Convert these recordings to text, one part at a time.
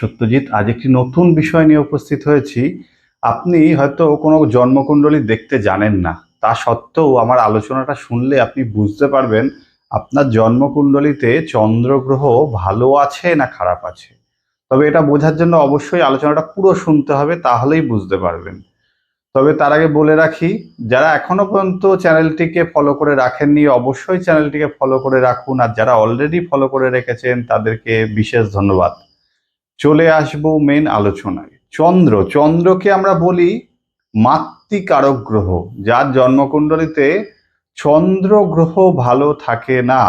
সত্যজিৎ, আজ একটি নতুন বিষয় নিয়ে উপস্থিত হয়েছি। আপনি হয়তো কোনো জন্মকুণ্ডলী দেখতে জানেন না। তা সত্ত্বেও আমার আলোচনাটা শুনলে আপনি বুঝতে পারবেন আপনার জন্মকুণ্ডলীতে চন্দ্রগ্রহ ভালো আছে না খারাপ আছে। তবে এটা বোঝার জন্য অবশ্যই আলোচনাটা পুরো শুনতে হবে, তাহলেই বুঝতে পারবেন। তবে তার আগে বলে রাখি, যারা এখনও পর্যন্ত চ্যানেলটিকে ফলো করে রাখেননি, অবশ্যই চ্যানেলটিকে ফলো করে রাখুন। আর যারা অলরেডি ফলো করে রেখেছেন, তাদেরকে বিশেষ ধন্যবাদ। চলে আসব মেন আলোচনায়। চন্দ্র, চন্দ্রকে আমরা বলি মাতৃকারক গ্রহ, যার জন্মকুণ্ডলীতে চন্দ্র গ্রহ ভালো থাকে না।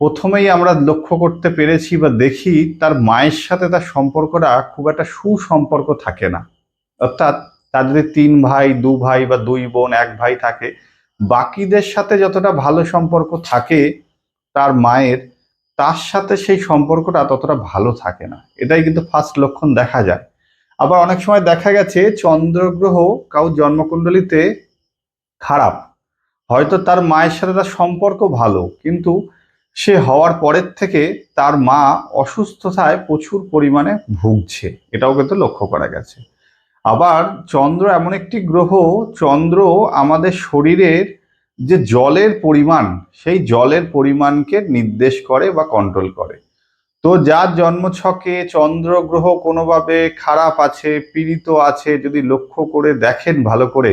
প্রথমেই আমরা লক্ষ্য করতে পেরেছি বা দেখি তার মায়ের সাথে তার সম্পর্কটা খুব একটা সুসম্পর্ক থাকে না। অর্থাৎ তার যদি তিন ভাই, দু ভাই বা দুই বোন, এক ভাই থাকে, বাকিদের সাথে যতটা ভালো সম্পর্ক থাকে, তার মায়ের তার সাথে সেই সম্পর্কটা ততটা ভালো থাকে না। এটাই কিন্তু ফার্স্ট লক্ষণ দেখা যায়। আবার অনেক সময় দেখা গেছে, চন্দ্রগ্রহ কাউ জন্মকুণ্ডলিতে খারাপ। হয়তো তার মায়ের সাথে তার সম্পর্ক ভালো, কিন্তু সে হওয়ার পরের থেকে তার মা অসুস্থতায় প্রচুর পরিমাণে ভুগছে। এটাও কিন্তু লক্ষ্য করা গেছে। আবার চন্দ্র এমন একটি গ্রহ, চন্দ্র আমাদের শরীরের যে জলের পরিমাণ, সেই জলের পরিমাণকে নির্দেশ করে বা কন্ট্রোল করে। তো যার জন্মছকে চন্দ্র গ্রহ কোনোভাবে খারাপ আছে, পীড়িত আছে, যদি লক্ষ্য করে দেখেন ভালো করে,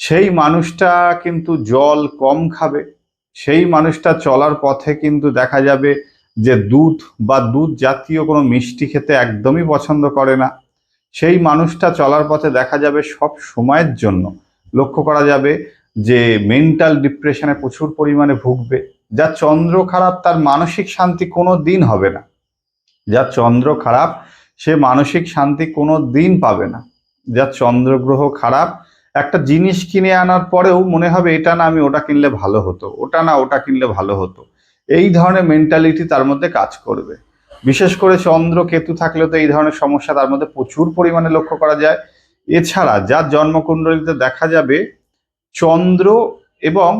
সেই মানুষটা কিন্তু জল কম খাবে। সেই মানুষটা চলার পথে কিন্তু দেখা যাবে যে দুধ বা দুধ জাতীয় কোনো মিষ্টি খেতে একদমই পছন্দ করে না। সেই মানুষটা চলার পথে দেখা যাবে সব সময়ের জন্য। লক্ষ্য করা যাবে যে মেন্টাল ডিপ্রেশনে প্রচুর পরিমাণে ভুগবে, যা চন্দ্র খারাপ তার মানসিক শান্তি কোনো দিন হবে না। যার চন্দ্র খারাপ সে মানসিক শান্তি কোনো দিন পাবে না। যা চন্দ্রগ্রহ খারাপ একটা জিনিস কিনে আনার পরেও মনে হবে, এটা না আমি ওটা কিনলে ভালো হতো, ওটা না ওটা কিনলে ভালো হতো। এই ধরনের মেন্টালিটি তার মধ্যে কাজ করবে। বিশেষ করে চন্দ্র কেতু থাকলেও তো এই ধরনের সমস্যা তার মধ্যে প্রচুর পরিমাণে লক্ষ্য করা যায়। এছাড়া যার জন্মকুণ্ডলিতে দেখা যাবে চন্দ্র এবং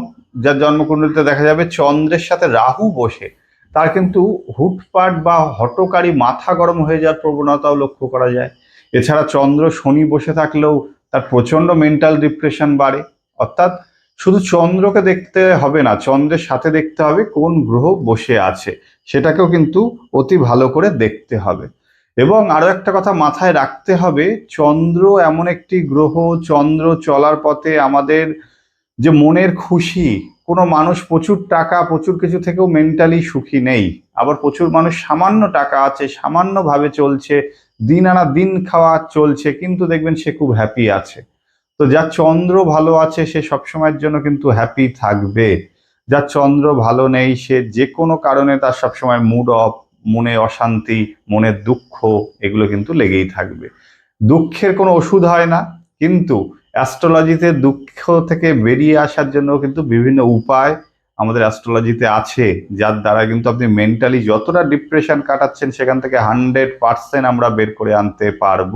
যার জন্মকুণ্ডলিতে দেখা যাবে চন্দ্রের সাথে রাহু বসে, তার কিন্তু হুটপাট বা হটকারী মাথা গরম হয়ে যাওয়ার প্রবণতাও লক্ষ্য করা যায়। এছাড়া চন্দ্র শনি বসে থাকলেও তার প্রচণ্ড মেন্টাল ডিপ্রেশন বাড়ে। অর্থাৎ শুধু চন্দ্রকে দেখতে হবে না, চন্দ্রের সাথে দেখতে হবে কোন গ্রহ বসে আছে, সেটাকেও কিন্তু অতি ভালো করে দেখতে হবে। এবং আরও একটা কথা মাথায় রাখতে হবে, চন্দ্র এমন একটি গ্রহ, চন্দ্র চলার পথে আমাদের যে মনের খুশি, কোনো মানুষ প্রচুর টাকা, প্রচুর কিছু থেকেও মেন্টালি সুখী নেই। আবার প্রচুর মানুষ সামান্য টাকা আছে, সামান্যভাবে চলছে, দিন আনা দিন খাওয়া চলছে, কিন্তু দেখবেন সে খুব হ্যাপি আছে। তো যার চন্দ্র ভালো আছে, সে সবসময়ের জন্য কিন্তু হ্যাপি থাকবে। যার চন্দ্র ভালো নেই, সে যে কোনো কারণে তার সবসময় মুড অফ মনে অশান্তি মনের দুঃখ, এগুলো কিন্তু লেগেই থাকবে। দুঃখের কোনো ওষুধ হয় না, কিন্তু অ্যাস্ট্রোলজিতে দুঃখ থেকে বেরিয়ে আসার জন্য কিন্তু বিভিন্ন উপায় আমাদের অ্যাস্ট্রোলজিতে আছে, যার দ্বারা কিন্তু আপনি মেন্টালি যতটা ডিপ্রেশন কাটাচ্ছেন সেখান থেকে হান্ড্রেড পার্সেন্ট আমরা বের করে আনতে পারব।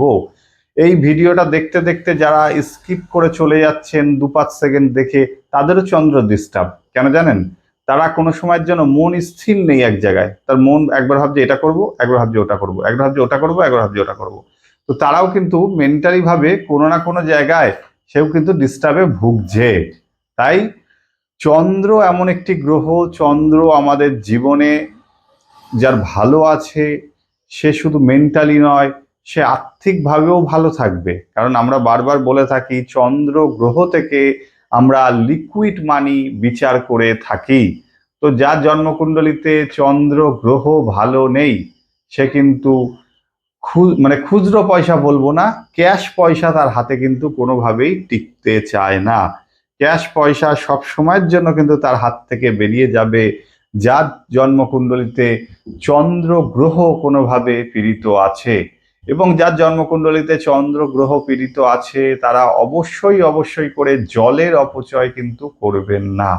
এই ভিডিওটা দেখতে দেখতে যারা স্কিপ করে চলে যাচ্ছেন দু পাঁচ সেকেন্ড দেখে, তাদেরও চন্দ্র ডিস্টার্ব কেন জানেন? তারা কোনো সময়ের জন্য মন স্থির নেই এক জায়গায়। তার মন একবার ভাবছে এটা করব, একবার ভাবছে ওটা করব, একবার ভাবছে ওটা করব, একবার ভাবছে ওটা করব। তো তারাও কিন্তু মেন্টালি ভাবে কোনো না কোনো জায়গায় সেও কিন্তু ডিস্টার্বে ভুগছে। তাই চন্দ্র এমন একটি গ্রহ, চন্দ্র আমাদের জীবনে যার ভালো আছে, সে শুধু মেন্টালি নয়, সে আর্থিকভাবেও ভালো থাকবে। কারণ আমরা বারবার বলে থাকি, চন্দ্র গ্রহ থেকে আমরা লিকুইড মানি বিচার করে থাকি। তো যার জন্মকুণ্ডলিতে চন্দ্র গ্রহ ভালো নেই, সে কিন্তু মানে খুচরো পয়সা বলব না ক্যাশ পয়সা তার হাতে কিন্তু কোনোভাবেই টিকতে চায় না। ক্যাশ পয়সা সব সময়ের জন্য কিন্তু তার হাত থেকে বেরিয়ে যাবে। যার জন্মকুণ্ডলিতে চন্দ্র গ্রহ কোনোভাবে পীড়িত আছে। এবং যার জন্মকুণ্ডলিতে চন্দ্র গ্রহ পীড়িত আছে, তারা অবশ্যই অবশ্যই করে জলের অপচয় কিন্তু করবেন না।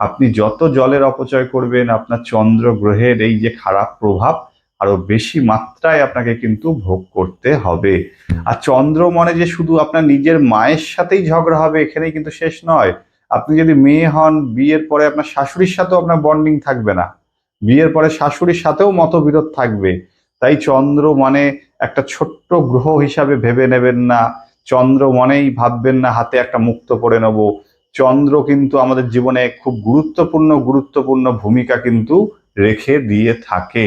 আপনি যত জলের অপচয় করবেন, আপনার চন্দ্র গ্রহের এই যে খারাপ প্রভাব, আরও বেশি মাত্রায় আপনাকে কিন্তু ভোগ করতে হবে। আর চন্দ্র মনে যে শুধু আপনার নিজের মায়ের সাথেই ঝগড়া হবে, এখানেই কিন্তু শেষ নয়। আপনি যদি মেয়ে হন, বিয়ের পরে আপনার শাশুড়ির সাথেও আপনার বন্ডিং থাকবে না। বিয়ের পরে শাশুড়ির সাথেও মতবিরোধ থাকবে। তাই চন্দ্র মানে একটা ছোট্ট গ্রহ হিসাবে ভেবে নেবেন না, চন্দ্র মনেই ভাববেন না, হাতে একটা মুক্ত পড়ে নেব। চন্দ্র কিন্তু আমাদের জীবনে খুব গুরুত্বপূর্ণ গুরুত্বপূর্ণ ভূমিকা কিন্তু রেখে দিয়ে থাকে।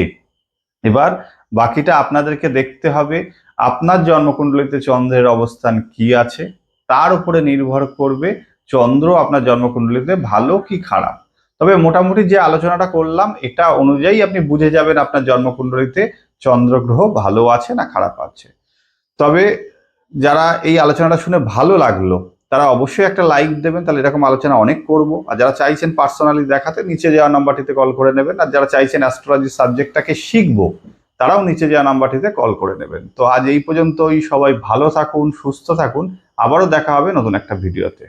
এবার বাকিটা আপনাদেরকে দেখতে হবে, আপনার জন্মকুণ্ডলিতে চন্দ্রের অবস্থান কি আছে? তার উপরে নির্ভর করবে চন্দ্র আপনার জন্মকুণ্ডলিতে ভালো কি খারাপ। তবে মোটামুটি যে আলোচনাটা করলাম, এটা অনুযায়ী আপনি বুঝে যাবেন আপনার জন্মকুণ্ডলিতে চন্দ্রগ্রহ ভালো আছে না খারাপ আছে। তবে যারা এই আলোচনাটা শুনে ভালো লাগল, তারা অবশ্যই একটা লাইক দেবেন, তাহলে এরকম আলোচনা অনেক করব। আর যারা চাইছেন পার্সোনালি দেখাতে, নিচে যাওয়া নাম্বারটিতে কল করে নেবেন। আর যারা চাইছেন অ্যাস্ট্রোলজি সাবজেক্টটাকে শিখব, তারাও নিচে যাওয়া নাম্বারটিতে কল করে নেবেন। তো আজ এই পর্যন্তই, সবাই ভালো থাকুন, সুস্থ থাকুন। আবারও দেখা হবে নতুন একটা ভিডিওতে